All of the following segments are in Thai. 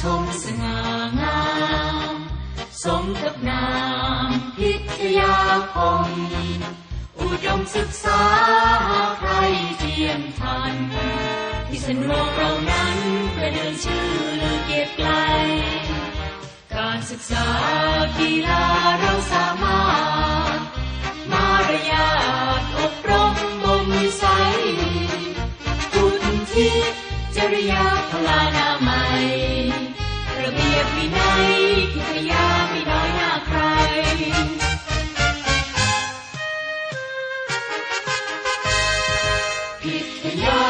ชมสง่างามสมกับนามพิทยาคมอุดมศึกษาใครเทียมทันที่สนุกเรานั้นประเดินชื่อลือเกียรติไกล การศึกษากีฬาเราสามารถ มารยาทอบรมบ่มนิสัยคุณที่จริยาพลานามัย ระเบียบวินัยพิทยาไม่น้อยหน้าใครพิทยา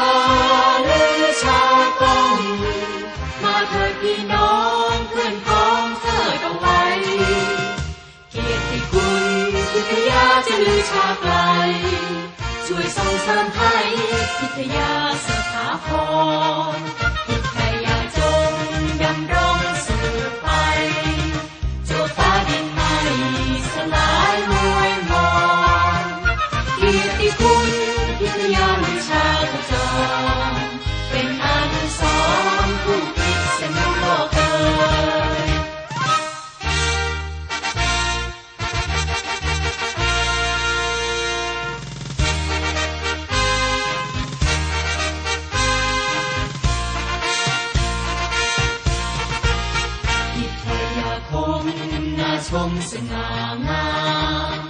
เลือชาวกองมาเถิดพี่น้องเพื่อนพ้องเถิดเอาไว้เกียรติคุณพิทยาจะลือชาไกลช่วยส่งเสริมให้พิทยาสถา ทยาลือชาขจรเป็นอนุสรผู้พิษณุโลกเอ่ยพิทยาคมน่าชมสง่างาม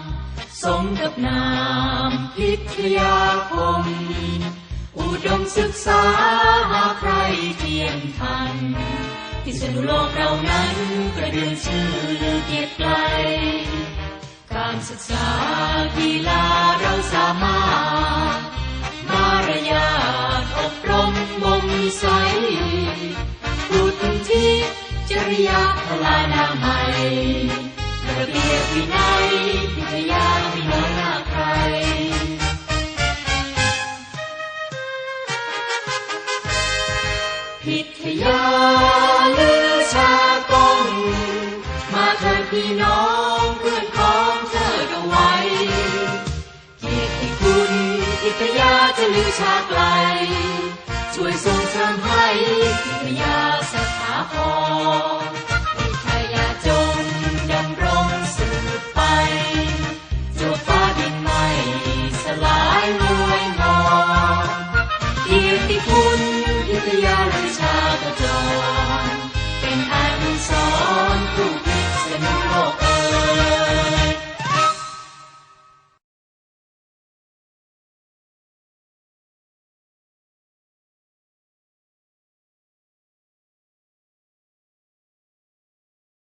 สมกับนามพิทยาคม อุดมศึกษาหาใครเทียมทันที่สนุโลกเรานั้นกระเดือนชื่อลือเกียรติไกล การศึกษากีฬาเราสามารถ มารยาทอบรมบ่มนิสัยพุทธิจริยาพลานามัยระเบียบวินัยพิทยา พิทยาลือชากงมาเถิดพี่น้องเพื่อนพ้องเถิดเอาไว้กียรติคุณพิทยาจะลือชาไกล ช่วยส่งเสริมให้พิทยาสถาพร